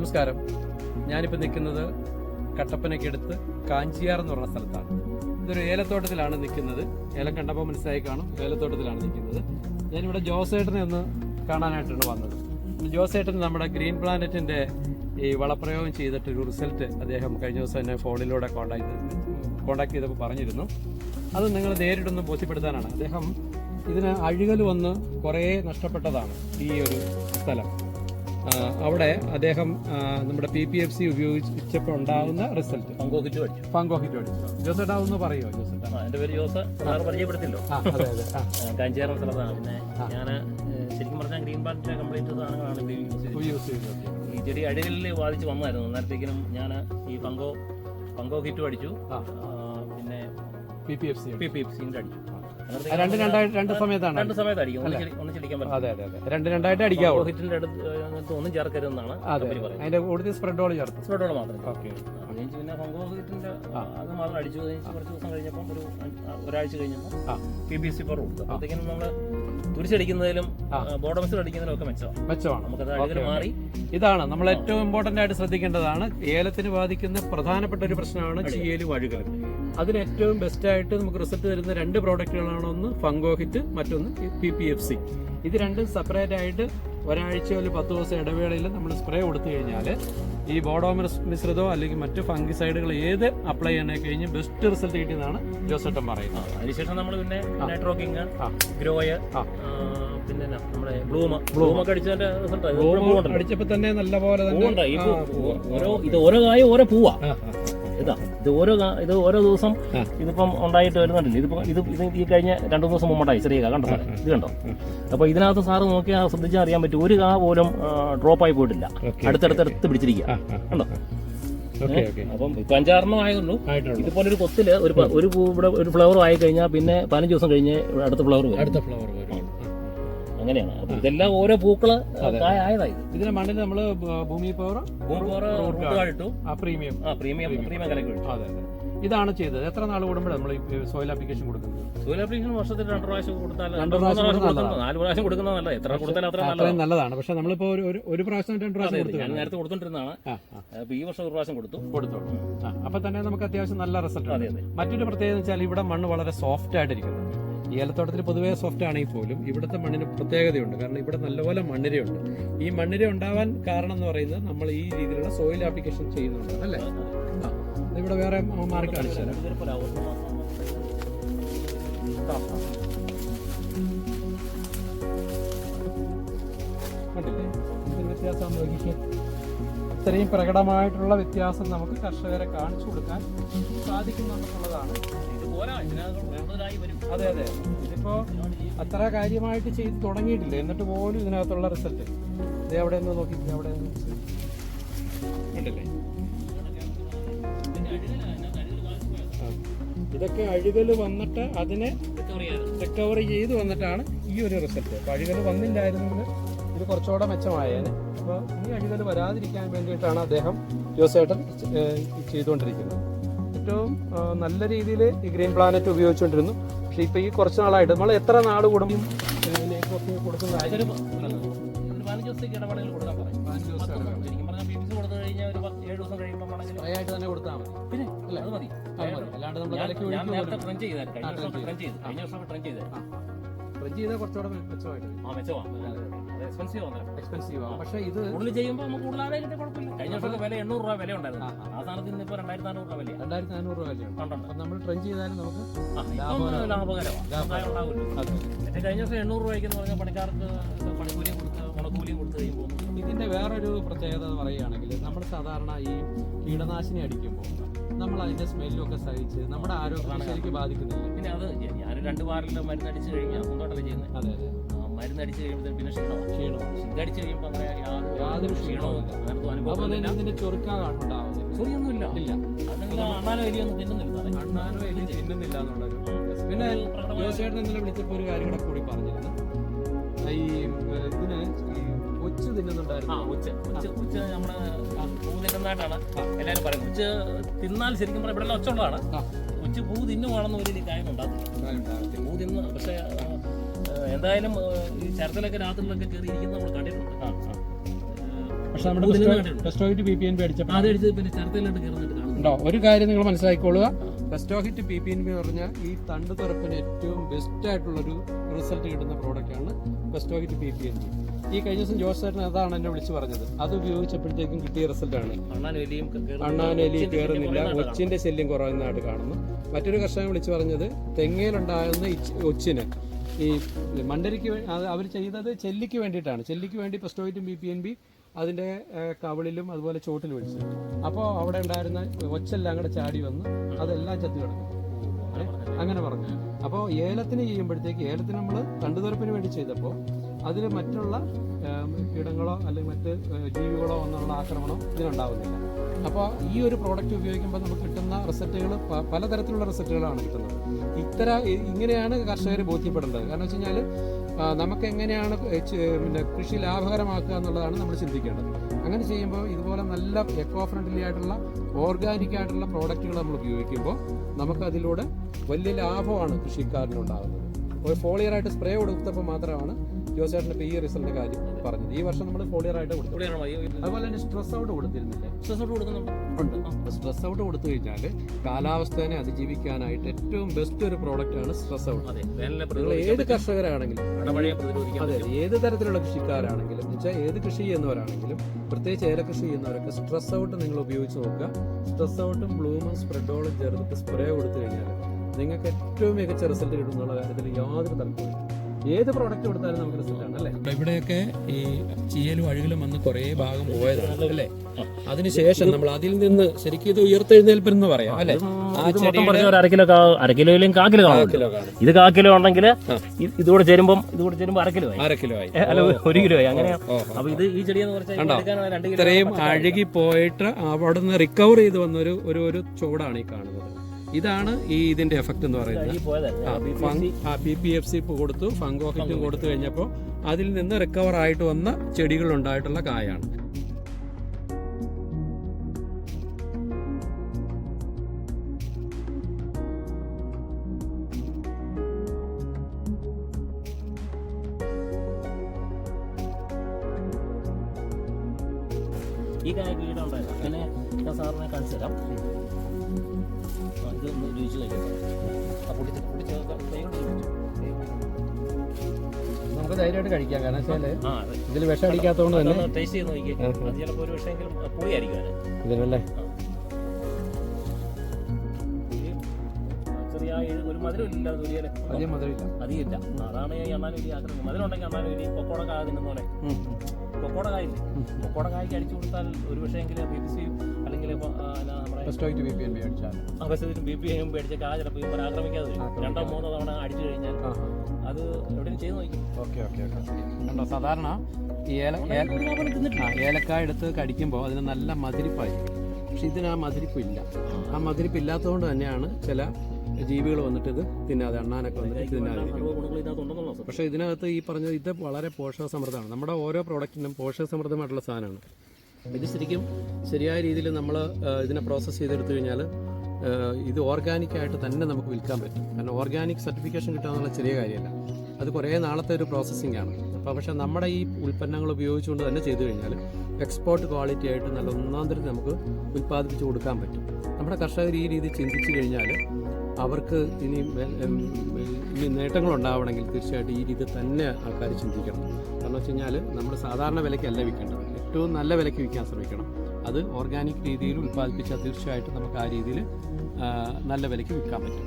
നമസ്കാരം. ഞാനിപ്പോൾ നിൽക്കുന്നത് കട്ടപ്പനയ്ക്കടുത്ത് കാഞ്ചിയാർ എന്ന് പറഞ്ഞ സ്ഥലത്താണ്. ഇതൊരു ഏലത്തോട്ടത്തിലാണ് നിൽക്കുന്നത്. ഏലം കണ്ടപ്പോൾ മനസ്സിലായി കാണും. ഏലത്തോട്ടത്തിലാണ് നിൽക്കുന്നത്. ഞാനിവിടെ ജോസേട്ടനെ ഒന്ന് കാണാനായിട്ടാണ് വന്നത്. ജോസേട്ടൻ നമ്മുടെ ഗ്രീൻ പ്ലാനറ്റിന്റെ ഈ വളപ്രയോഗം ചെയ്തിട്ട് ഒരു റിസൾട്ട് അദ്ദേഹം കഴിഞ്ഞ ദിവസം എന്നെ ഫോണിലൂടെ കോണ്ടാക്ട് കോണ്ടാക്ട് ചെയ്തപ്പോൾ പറഞ്ഞിരുന്നു. അത് നിങ്ങൾ നേരിട്ടൊന്ന് ബോധ്യപ്പെടുത്താനാണ്. അദ്ദേഹം ഇതിന് അഴുകൽ വന്ന് കുറേ നഷ്ടപ്പെട്ടതാണ് ഈ ഒരു സ്ഥലം. അവിടെ അദ്ദേഹം നമ്മുടെ പി പി എഫ് സി ഉപയോഗിച്ചപ്പോൾ ഉണ്ടാകുന്ന റിസൾട്ട് പഠിച്ചു. പങ്കോഹിറ്റ് അടിച്ചു ജോസേട്ടാ ഒന്ന് പറയുമോ ജോസേട്ടാ? ആ എന്റെ പേര് ജോസ്. സാറ് പരിചയപ്പെടുത്തില്ലോ. അതെ അതെ ആ. കാഞ്ചേറ സ്ഥലത്താണ്. പിന്നെ ഞാൻ ശരിക്കും പറഞ്ഞാൽ ഗ്രീൻ പാർട്ടിന്റെ കംപ്ലീറ്റ് സാധനങ്ങളാണ് ഇപ്പോൾ യൂസ് ചെയ്തത്. ഈ ചെടി അടികളിൽ ബാധിച്ച് വന്നായിരുന്നു അന്നേരത്തേക്കിനും ഞാൻ ഈ പങ്കോ പങ്കോ കിറ്റും അടിച്ചു പിന്നെ P P F C P P സിയും അടിച്ചു രണ്ട് രണ്ടായിട്ട് രണ്ട് സമയത്താണ് രണ്ട് സമയത്ത് അടിക്കും. ഒന്ന് ചെടി- ഒന്ന് ചെടിക്കാൻ പറ്റും അതെ അതെ അതെ. രണ്ട് രണ്ടായിട്ട് അടിക്കാവുള്ളൂ ഹിറ്റിന്റെ അടുത്ത് ഒന്നും ചേർക്കരുതെന്നാണ് അതെ അതിന്റെ കൂടുതൽ സ്പ്രെഡോൾ ചേർത്ത് സ്പ്രെഡോളം മാത്രം ഓക്കെ. പിന്നെ പങ്കോ ഹിറ്റിന്റെ അത് മാത്രം അടിച്ചു കുറച്ച് ദിവസം കഴിഞ്ഞപ്പോൾ ഒരു ഒരാഴ്ച കഴിഞ്ഞപ്പോൾ. പി ബി സി പവർ കൊടുത്തു അപ്പോഴത്തേക്കും നമ്മൾ തുരിച്ചടിക്കുന്നതിലും. ബോട്ടംസിൽ അടിക്കുന്നതിലും ഒക്കെ മെച്ചമാണ്. മെച്ചമാണ്. നമുക്ക് മാറി ഇതാണ് നമ്മൾ ഏറ്റവും ഇമ്പോർട്ടന്റ് ആയിട്ട് ശ്രദ്ധിക്കേണ്ടതാണ്. ഏലത്തിന് ബാധിക്കുന്ന പ്രധാനപ്പെട്ട ഒരു പ്രശ്നമാണ് ചീയലും അഴുകലും. അതിന് ഏറ്റവും ബെസ്റ്റ് ആയിട്ട് നമുക്ക് റിസൾട്ട് തരുന്ന രണ്ട് പ്രോഡക്റ്റുകളാണ് ഒന്ന് ഫംഗോഹിറ്റ് മറ്റൊന്ന് പി പി എഫ് സി ഇത് രണ്ടും സെപ്പറേറ്റ് ആയിട്ട് ഒരാഴ്ച ഒരു പത്ത് ദിവസം ഇടവേളയിൽ നമ്മൾ സ്പ്രേ കൊടുത്തു കഴിഞ്ഞാൽ ഈ ബോഡോ മിശ്രിതോ അല്ലെങ്കിൽ മറ്റ് ഫംഗിസൈഡുകൾ ഏത് അപ്ലൈ ചെയ്യണേ കഴിഞ്ഞ് ബെസ്റ്റ് റിസൾട്ട് കിട്ടിയെന്നാണ് ജോസേട്ടൻ പറയുന്നത്. അതിനുശേഷം നമ്മൾ പിന്നെ നൈട്രോക്കിങ് ഗ്രോയർ പിന്നെ നമ്മുടെ ബ്ലൂമ ബ്ലൂമൊക്കെ അടിച്ചതിന്റെ റിസൾട്ട് അടിച്ചപ്പോൾ തന്നെ നല്ല പോലെ. ഓരോ ഇത് ഓരോ കായും ഓരോ പൂവാ. ഇതാ ഇത് ഓരോ ഇത് ഓരോ ദിവസം. ഇതിപ്പം ഉണ്ടായിട്ട് വരുന്നുണ്ടല്ലോ. ഇതിപ്പോ ഇത് ഇത് ഈ കഴിഞ്ഞ രണ്ടു ദിവസം മുമ്പുണ്ടായി ചെറിയ കാ കണ്ടോ സാറേ? ഇത് കണ്ടോ? അപ്പൊ ഇതിനകത്ത് സാറ് നോക്കിയാൽ ശ്രദ്ധിച്ചാൽ അറിയാൻ പറ്റും. ഒരു കാ പോലും ഡ്രോപ്പ് ആയി പോയിട്ടില്ല. അടുത്തടുത്തടുത്ത് പിടിച്ചിരിക്കുക. കണ്ടോ? അപ്പം ഇപ്പൊ അഞ്ചാറെണ്ണം ആയതുള്ളൂ. ഇതുപോലെ ഒരു കൊത്തിൽ ഒരു ഒരു ഇവിടെ ഒരു ഫ്ലവർ ആയി കഴിഞ്ഞാൽ പിന്നെ പതിനഞ്ച് ദിവസം കഴിഞ്ഞ് അടുത്ത ഫ്ലവർ വരും. അടുത്ത ഫ്ലവർ വരും. അങ്ങനെയാണ്. അപ്പൊ ഇതെല്ലാം ഓരോ പൂക്കൾ ആയതായി ഇതിന് മണ്ണിൽ നമ്മൾ ഭൂമി പവർ കാടിട്ടു ആ പ്രീമിയം ആ പ്രീമിയം പ്രീമിയം കലക്കി ഒഴിച്ചു അതെ അതെ. ഇതാണ് ചെയ്തത്. എത്ര നാൾ കൂടുമ്പോഴാണ് നമ്മൾ സോയിൽ ആപ്ലിക്കേഷൻ കൊടുക്കുന്നത്? സോയിൽ ആപ്ലിക്കേഷൻ വർഷത്തിൽ രണ്ട് പ്രാവശ്യം കൊടുത്താൽ രണ്ട് പ്രാവശ്യം നാല് പ്രാവശ്യം കൊടുക്കുന്നത് നല്ലത്. എത്ര അത്ര നല്ലതാണ്. പക്ഷെ നമ്മളിപ്പോ ഒരു ഒരു- പ്രാവശ്യം രണ്ട് പ്രാവശ്യം കൊടുത്തു ഞാൻ നേരത്തെ കൊടുത്തോണ്ടിരുന്നതാണ്. അപ്പൊ ഈ വർഷം ഒരു പ്രാവശ്യം കൊടുത്തു. കൊടുത്തോളൂ. അപ്പൊ തന്നെ നമുക്ക് അത്യാവശ്യം നല്ല റിസൾട്ട് മറ്റൊരു പ്രത്യേകത വെച്ചാൽ ഇവിടെ മണ്ണ് വളരെ സോഫ്റ്റ് ആയിട്ടിരിക്കുന്നത് ഈ ഏലത്തോട്ടത്തിൽ പൊതുവേ സോഫ്റ്റ് ആണെങ്കിൽ പോലും ഇവിടുത്തെ മണ്ണിന് പ്രത്യേകതയുണ്ട്. കാരണം ഇവിടെ നല്ലപോലെ മണ്ണിരയുണ്ട്. ഈ മണ്ണിര ഉണ്ടാവാൻ കാരണം എന്ന് പറയുന്നത് നമ്മൾ ഈ രീതിയിലുള്ള സോയിൽ ആപ്ലിക്കേഷൻ ചെയ്യുന്നുണ്ട് അല്ലേ? ഇവിടെ വേറെ മാർക്ക് കാണിച്ചു തരാം. കണ്ടില്ലേ? വ്യത്യാസം നോക്കിക്കേ. ഇത്രയും പ്രകടമായിട്ടുള്ള വ്യത്യാസം നമുക്ക് കർഷകരെ കാണിച്ചു കൊടുക്കാൻ സാധിക്കുന്നുണ്ടെന്നുള്ളതാണ്. അതെ അതെ. ഇതിപ്പോ അത്ര കാര്യമായിട്ട് ചെയ്ത് തുടങ്ങിയിട്ടില്ല. എന്നിട്ട് പോലും ഇതിനകത്തുള്ള റിസൾട്ട്. ഇത് എവിടെ നിന്ന് നോക്കി എവിടെ അവിടെ നിന്ന്. ഇതൊക്കെ അഴുകൽ വന്നിട്ട് അതിനെ റിക്കവർ ചെയ്ത് വന്നിട്ടാണ് ഈ ഒരു റിസൾട്ട്. അപ്പോൾ അഴുകൽ വന്നില്ലായിരുന്നെങ്കിൽ ഇത് കുറച്ചുകൂടെ മെച്ചമായേനെ. അപ്പോൾ ഈ അഴുകൽ വരാതിരിക്കാൻ വേണ്ടിയിട്ടാണ് അദ്ദേഹം ജോസേട്ടൻ ചെയ്തുകൊണ്ടിരിക്കുന്നത്. ഏറ്റവും നല്ല രീതിയിൽ ഈ ഗ്രീൻ പ്ലാനറ്റ് ഉപയോഗിച്ചുകൊണ്ടിരുന്നു. പക്ഷേ ഇപ്പോൾ ഈ കുറച്ച് നാളായിട്ട് നമ്മൾ എത്ര നാൾ കൂടുമ്പോൾ ഇതിലേക്ക് കൊടുക്കുന്ന ഇതൊരു ഒരു പതിനഞ്ച് ദിവസത്തേക്ക് ഇടവേളയിൽ കൊടുക്കാൻ പറയും. ശരിക്കും പറഞ്ഞാൽ ബി പി സി കൊടുത്തു കഴിഞ്ഞാൽ ഒരു പത്ത് ദിവസം കഴിയുമ്പോൾ ആണെങ്കിൽ ആയിട്ട് തന്നെ കൊടുത്താൽ മതി. പിന്നെ അല്ല? അത് മതി. അല്ലാണ്ട് നമ്മൾ ചെയ്തായിരുന്നു. കഴിഞ്ഞ വർഷം ചെയ്തു. കഴിഞ്ഞ വർഷം ചെയ്താൽ കുറച്ചുകൂടെ മെച്ചമായിട്ട്. ആ മെച്ചമാണ് എക്സ്പെൻസീവ് ആണ്. എക്സ്പെൻസീവ് ആണ്. പക്ഷേ ഇത് കൂടുതൽ ചെയ്യുമ്പോൾ നമുക്ക് കൂടുതൽ ആദായം കിട്ടിയ കുഴപ്പമില്ല. കഴിഞ്ഞ വർഷം വില എണ്ണൂറ് രൂപ വില ഉണ്ടായിരുന്നു. ആ, സാധനത്തിന് ഇപ്പോൾ രണ്ടായിരത്തി നാനൂറ് രൂപ വില രണ്ടായിരത്തി നാനൂറ് രൂപ വില അപ്പം നമ്മൾ ട്രെയിൻ ചെയ്താലും നമുക്ക് ലാഭകരമാണ്. കഴിഞ്ഞ വർഷം എണ്ണൂറ് രൂപയ്ക്ക് എന്ന് പറഞ്ഞാൽ പണിക്കാർക്ക് പണിക്കൂലിയും കൊടുത്ത് മുളക്കൂലിയും കൊടുത്ത് കഴിയുമ്പോൾ ഇതിന്റെ വേറൊരു പ്രത്യേകത എന്ന് പറയുകയാണെങ്കിൽ നമ്മൾ സാധാരണ ഈ കീടനാശിനി അടിക്കുമ്പോൾ നമ്മൾ അതിന്റെ സ്മെല്ലും ഒക്കെ സഹിച്ച് നമ്മുടെ ആരോഗ്യം ശരിക്കും ബാധിക്കുന്നില്ല. പിന്നെ അത് ഞാൻ രണ്ട് വാറിലെ മരുന്ന് അടിച്ചു കഴിഞ്ഞാൽ സ്വന്തമായിട്ടല്ലേ ചെയ്യുന്നത് അതെ അതെ. മരുന്ന് അടിച്ച് കഴിയുമ്പോൾ പിന്നെ ക്ഷീണമാണ് ക്ഷീണം ഇതടിച്ച് കഴിയുമ്പോൾ അങ്ങനെ യാതൊരു യാതൊരു ക്ഷീണവും. അങ്ങനത്തെ തന്നെ ഇതിന്റെ ചൊറിയൊന്നുമില്ല. ഇല്ല. അല്ലെങ്കിൽ അണ്ണാനോ തിന്നുന്നില്ല. അണ്ണാനോ എലി തിന്നുന്നില്ല എന്നുള്ളൊരു പിന്നെ ജോസേട്ടൻ ഇന്നലെ വിളിച്ചപ്പോൾ ഒരു കാര്യം കൂടെ കൂടി പറഞ്ഞിരുന്നു. ഈ ഇതിന് ഉച്ച തിന്നുന്നുണ്ടായിരുന്നു. ആ ഉച്ച ഉച്ച ഉച്ച നമ്മൾ പൂ തിന്നുന്നതായിട്ടാണ് എല്ലാവരും പറയുന്നത്. ഉച്ച തിന്നാൽ ശരിക്കും പറഞ്ഞാൽ ഇവിടെ ഒച്ച ഉള്ളതാണ് ഉച്ച പൂ തിന്നുവാണെന്ന് ഒരു കാര്യം ഉണ്ടാകും പൂ തിന്ന് പക്ഷേ എന്തായാലും ഈ ചരത്തിലൊക്കെ രാത്രിയിലൊക്കെ കയറി ഇരിക്കുന്നത് നമ്മൾ കണ്ടിട്ടുണ്ട്. പക്ഷെ നമ്മുടെ പി പി എൻ അടിച്ചപ്പോൾ അത് അടിച്ച് പിന്നെ കയറുന്നിട്ട് ഒരു കാര്യം നിങ്ങൾ മനസ്സിലാക്കിക്കൊള്ളുക ഫെസ്റ്റോഹിറ്റ് പി പി എൻ ബി എന്ന് പറഞ്ഞാൽ ഈ തണ്ട് തുറപ്പിന് ഏറ്റവും ബെസ്റ്റ് ആയിട്ടുള്ള ഒരു റിസൾട്ട് കിട്ടുന്ന പ്രോഡക്റ്റാണ് ഫെസ്റ്റോഹിറ്റ് പി പി എൻ ബി ഈ കഴിഞ്ഞ ദിവസം ജോസ് ചേട്ടൻ അതാണ് എന്നെ വിളിച്ച് പറഞ്ഞത്. അത് ഉപയോഗിച്ചപ്പോഴത്തേക്കും കിട്ടിയ റിസൾട്ടാണ് അണ്ണാൻ വലിയും അണ്ണാനെലി കയറുന്നില്ല ഒച്ചിന്റെ ശല്യം കുറയുന്നതായിട്ട് കാണുന്നു. മറ്റൊരു കർഷകൻ വിളിച്ചു പറഞ്ഞത് തെങ്ങയിലുണ്ടാകുന്ന ഒച്ചിന്. ഈ മണ്ടരിക്ക് അവർ ചെയ്തത് ചെല്ലിക്ക് വേണ്ടിയിട്ടാണ്. ചെല്ലിക്ക് വേണ്ടി പെസ്റ്റോയിറ്റും ബി പി എൻ ബി അതിന്റെ കവളിലും അതുപോലെ ചോട്ടിലും ഒഴിച്ചു. അപ്പോൾ അവിടെ ഉണ്ടായിരുന്ന ഒച്ചെല്ലാം കൂടെ ചാടി വന്ന് അതെല്ലാം ചത്തു കിടക്കും. അങ്ങനെ പറഞ്ഞു. അപ്പോൾ ഏലത്തിന് ചെയ്യുമ്പോഴത്തേക്ക് ഏലത്തിന് നമ്മൾ തണ്ടുതുറപ്പിന് വേണ്ടി ചെയ്തപ്പോൾ അതിൽ മറ്റുള്ള കീടങ്ങളോ അല്ലെങ്കിൽ മറ്റ് ജീവികളോ ഒന്നുള്ള ആക്രമണം ഇതിനുണ്ടാവുന്നില്ല അപ്പോൾ ഈ ഒരു പ്രോഡക്റ്റ് ഉപയോഗിക്കുമ്പോൾ നമുക്ക് കിട്ടുന്ന റിസൾട്ടുകൾ പലതരത്തിലുള്ള റിസൾട്ടുകളാണ് കിട്ടുന്നത്. ഇത്തര ഇങ്ങനെയാണ് കർഷകർ ബോധ്യപ്പെടേണ്ടത് കാരണം വെച്ച് കഴിഞ്ഞാൽ നമുക്ക് എങ്ങനെയാണ് പിന്നെ കൃഷി ലാഭകരമാക്കുക എന്നുള്ളതാണ് നമ്മൾ ചിന്തിക്കേണ്ടത്. അങ്ങനെ ചെയ്യുമ്പോൾ ഇതുപോലെ നല്ല എക്കോ ഫ്രണ്ട്ലി ആയിട്ടുള്ള ഓർഗാനിക് ആയിട്ടുള്ള പ്രോഡക്റ്റുകൾ നമ്മൾ ഉപയോഗിക്കുമ്പോൾ നമുക്കതിലൂടെ വലിയ ലാഭമാണ് കൃഷിക്കാരനുണ്ടാകുന്നത് ഒരു ഫോളിയറായിട്ട് സ്പ്രേ കൊടുത്തപ്പോൾ മാത്രമാണ് ജോസേട്ടന് ഇപ്പോൾ ഈ റിസൾട്ട് കാര്യം പറഞ്ഞത്. ഈ വർഷം നമ്മൾ ഫോളിയർ ആയിട്ട് കൊടുത്തു. അതുപോലെ തന്നെ സ്ട്രെസ് ഔട്ട് കൊടുത്തിരുന്നില്ലേ. കൊടുക്കുന്നുണ്ട്? സ്ട്രെസ് ഔട്ട് കൊടുത്തു കഴിഞ്ഞാൽ കാലാവസ്ഥയെ അതിജീവിക്കാനായിട്ട് ഏറ്റവും ബെസ്റ്റ് ഒരു പ്രോഡക്റ്റ് ആണ് സ്ട്രെസ് ഔട്ട് ഏത് കർഷകരാണെങ്കിലും അതെ ഏത് തരത്തിലുള്ള കൃഷിക്കാരാണെങ്കിലും എന്നുവെച്ചാൽ ഏത് കൃഷി ചെയ്യുന്നവരാണെങ്കിലും പ്രത്യേകിച്ച് ഏലകൃഷി ചെയ്യുന്നവരൊക്കെ സ്ട്രെസ് ഔട്ട് നിങ്ങൾ ഉപയോഗിച്ച് നോക്കുക. സ്ട്രെസ് ഔട്ടും ബ്ലൂമും സ്പ്രെഡോളും ചേർത്തിട്ട് സ്പ്രേ കൊടുത്തു കഴിഞ്ഞാൽ നിങ്ങൾക്ക് ഏറ്റവും മികച്ച റിസൾട്ട് കിട്ടും എന്നുള്ള കാര്യത്തിൽ യാതൊരു തർക്കവും ഏത് പ്രോഡക്റ്റ് കൊടുത്താലും നമുക്ക് റിസൾട്ട് ആണ് അല്ലേ? ഇവിടെയൊക്കെ ഈ ചീയലും അഴുകലും വന്ന് കുറേ ഭാഗം പോയതാണ് അല്ലേ? അതിനുശേഷം നമ്മൾ അതിൽ നിന്ന് ശരിക്കും ഇത് ഉയർത്തെഴുന്നേൽപ്പെന്ന് പറയാം അല്ലേ? കാക്കിലോ പറഞ്ഞ ഒരു കിലോ കാണും. ഇത് കാ കിലോ ഉണ്ടെങ്കിൽ. ഇതുകൂടെ ചേരുമ്പം ഇതുകൂടെ ചേരുമ്പോൾ അരക്കിലോ കിലോ ആയി അല്ല ഒരു കിലോ ആയി അങ്ങനെ അപ്പൊ ഇത് ഈ ഇത്രയും. അഴുകി പോയിട്ട് അവിടെ നിന്ന് റിക്കവർ ചെയ്ത് വന്ന ഒരു ഒരു ചൂടാണ് ഈ കാണുന്നത്. ഇതാണ് ഈ ഇതിന്റെ എഫക്റ്റ് എന്ന് പറയുന്നത്. പി പി എഫ് സി കൊടുത്തു. ഫംഗോഹിറ്റ് കൊടുത്തു കഴിഞ്ഞപ്പോൾ അതിൽ നിന്ന് റിക്കവർ ആയിട്ട് വന്ന ചെടികൾ ഉണ്ടായിട്ടുള്ള കായാണ്. ഈ കായ കീടുണ്ടായിരുന്നു അങ്ങനെ സാറിനെ കാണിച്ചു തരാം കഴിക്കാം. നമുക്ക് ധൈര്യമായിട്ട് കഴിക്കാം. കാരണം വെച്ചാൽ ഇതിൽ വിഷം അടിക്കാത്തതുകൊണ്ട് തന്നെ ടേസ്റ്റ് ചെയ്ത് ചിലപ്പോൾ ഒരു വിഷമെങ്കിലും പോയി അടിക്കാൻ ഇതിനല്ലേ? ആ ഒരു വലിയ മധുരമില്ല. അധികമില്ല അതാണ് ഈ അണ്ണാൻ വലിയ ആഗ്രഹം മധുരം ഉണ്ടെങ്കിൽ അണ്ണാൻ കൊക്കോട കായ തിന്നുന്ന പോലെ. കൊക്കോട കായില്ലേ കൊക്കോട കായ്ക്ക് അടിച്ചു കൊടുത്താൽ ഒരു പക്ഷേങ്കിൽ ബി പി സി അല്ലെങ്കിൽ ബി പി ബി അടിച്ചാൽ. അവസ്ഥയിലും ബി പി ഐയും പേടിച്ച കാ ചിലപ്പോൾ ഇവർ ആക്രമിക്കാതെ രണ്ടോ മൂന്നോ തവണ അടിച്ചു കഴിഞ്ഞാൽ അത് എവിടെയും ചെയ്ത് നോക്കി. Okay okay okay. കണ്ടോ സാധാരണ ഏല ഏലക്കായ എടുത്ത് കടിക്കുമ്പോൾ അതിന് നല്ല മതിരിപ്പായി പക്ഷെ ഇതിന് ആ മതിരിപ്പില്ല. ആ മതിരിപ്പില്ലാത്തതുകൊണ്ട് തന്നെയാണ് ചില ജീവികൾ വന്നിട്ട് ഇത് തിന്നാതെ അണ്ണാനൊക്കെ വന്നിട്ട് തിന്നാതെ പക്ഷേ ഇതിനകത്ത് ഈ പറഞ്ഞത് ഇത് വളരെ പോഷകസമൃദ്ധമാണ്. നമ്മുടെ ഓരോ പ്രോഡക്റ്റിനും പോഷകസമൃദ്ധമായിട്ടുള്ള സാധനമാണ്. ഇത് ശരിക്കും ശരിയായ രീതിയിൽ നമ്മൾ ഇതിനെ പ്രോസസ്സ് ചെയ്തെടുത്തു കഴിഞ്ഞാൽ ഇത് ഓർഗാനിക്കായിട്ട് തന്നെ നമുക്ക് വിൽക്കാൻ പറ്റും. കാരണം ഓർഗാനിക് സർട്ടിഫിക്കേഷൻ കിട്ടുക എന്നുള്ള ചെറിയ കാര്യമല്ല. അത് കുറേ നാളത്തെ ഒരു പ്രോസസ്സിംഗ് ആണ്. അപ്പോൾ പക്ഷേ നമ്മുടെ ഈ ഉൽപ്പന്നങ്ങൾ ഉപയോഗിച്ചുകൊണ്ട് തന്നെ ചെയ്തു കഴിഞ്ഞാൽ എക്സ്പോർട്ട് ക്വാളിറ്റി ആയിട്ട് നല്ല ഒന്നാം തരത്തിൽ നമുക്ക് ഉൽപ്പാദിപ്പിച്ച് കൊടുക്കാൻ പറ്റും. നമ്മുടെ കർഷകർ ഈ രീതി ചിന്തിച്ചു കഴിഞ്ഞാൽ അവർക്ക് ഇനി ഇനി നേട്ടങ്ങൾ ഉണ്ടാവണമെങ്കിൽ തീർച്ചയായിട്ടും ഈ രീതി തന്നെ ആൾക്കാർ ചിന്തിക്കണം. കാരണം വെച്ച് കഴിഞ്ഞാൽ നമ്മൾ സാധാരണ വിലയ്ക്കല്ല വിൽക്കേണ്ടത്. ഏറ്റവും നല്ല വിലയ്ക്ക് വിൽക്കാൻ ശ്രമിക്കണം. അത് ഓർഗാനിക് രീതിയിൽ ഉൽപ്പാദിപ്പിച്ചാൽ തീർച്ചയായിട്ടും നമുക്ക് ആ രീതിയിൽ നല്ല വിലയ്ക്ക് വിൽക്കാൻ പറ്റും.